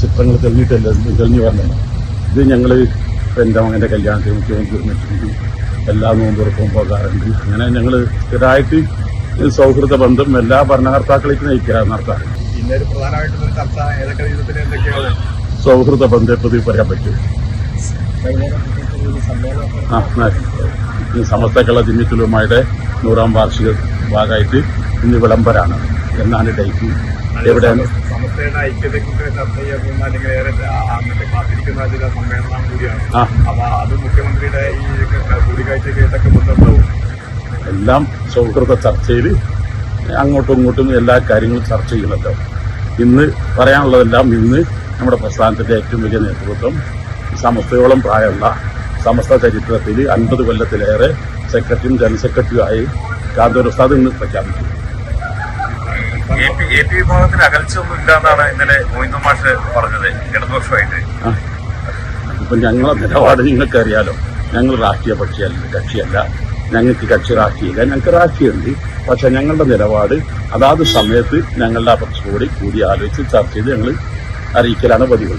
ചിത്രങ്ങൾ തെളിഞ്ഞിട്ടല്ല തെളിഞ്ഞു വന്നത് ഇത് ഞങ്ങൾ എന്റെ മകന്റെ കല്യാണത്തിന് മുഖ്യമന്ത്രി വന്നിട്ടുണ്ട് എല്ലാ നോമ്പുറപ്പും പോകാറുണ്ട്. അങ്ങനെ ഞങ്ങൾ സ്ഥിരമായിട്ട് സൗഹൃദ ബന്ധം എല്ലാ ഭരണകർത്താക്കളേക്ക് നയിക്കുക നടത്താറ്. സൗഹൃദ ബന്ധത്തെ പറയാൻ പറ്റും? സമസ്ത കേരള ജമിയത്തുലുമായുടെ നൂറാം വാർഷിക ഭാഗമായിട്ട് ഇന്ന് വിളംബരാണ്. എന്നാണ് ഡേറ്റ് എവിടെയാണ് സമസ്തയുടെ ഐക്യതയ്ക്കൊക്കെ ചർച്ച ചെയ്യാൻ അല്ലെങ്കിൽ ഏറെ അങ്ങനത്തെ കാത്തിരിക്കുന്ന ചില സമ്മേളനം കൂടിയാണ്. ആ. അപ്പൊ അത് മുഖ്യമന്ത്രിയുടെ ഈ കൂടിക്കാഴ്ചയ്ക്ക് എല്ലാം സൗഹൃദ ചർച്ചയിൽ അങ്ങോട്ടും ഇങ്ങോട്ടും എല്ലാ കാര്യങ്ങളും ചർച്ച ചെയ്യുന്നുണ്ട്. ഇന്ന് പറയാനുള്ളതെല്ലാം ഇന്ന് നമ്മുടെ പ്രസ്ഥാനത്തിന്റെ ഏറ്റവും വലിയ നേതൃത്വം സമസ്തയോളം പ്രായമുള്ള സമസ്ത ചരിത്രത്തിൽ അൻപത് കൊല്ലത്തിലേറെ സെക്രട്ടറിയും ജനറൽ സെക്രട്ടറിയുമായി കാന്തൂർ ഉസ്താദ് ഇന്ന് പ്രഖ്യാപിച്ചു. എ പി എ പി വിഭാഗത്തിന് അകൽച്ചയൊന്നും ഇല്ലാന്നാണ് ഇന്നലെ മോഹിന്ദ മാഷ് പറഞ്ഞത് ഇടതുപക്ഷമായിട്ട്. അപ്പൊ ഞങ്ങളെ നിലപാട് നിങ്ങൾക്കറിയാലോ. ഞങ്ങൾ രാഷ്ട്രീയ പക്ഷിയല്ല കക്ഷിയല്ല. ഞങ്ങൾക്ക് കക്ഷി രാഷ്ട്രീയമില്ല. ഞങ്ങൾക്ക് രാഷ്ട്രീയമുണ്ട്. പക്ഷെ ഞങ്ങളുടെ നിലപാട് അതാത് സമയത്ത് ഞങ്ങളുടെ അപക്ഷോടി കൂടി ആലോചിച്ച് ചർച്ച ചെയ്ത് ഞങ്ങൾ അറിയിക്കലാണ് പതിവ്.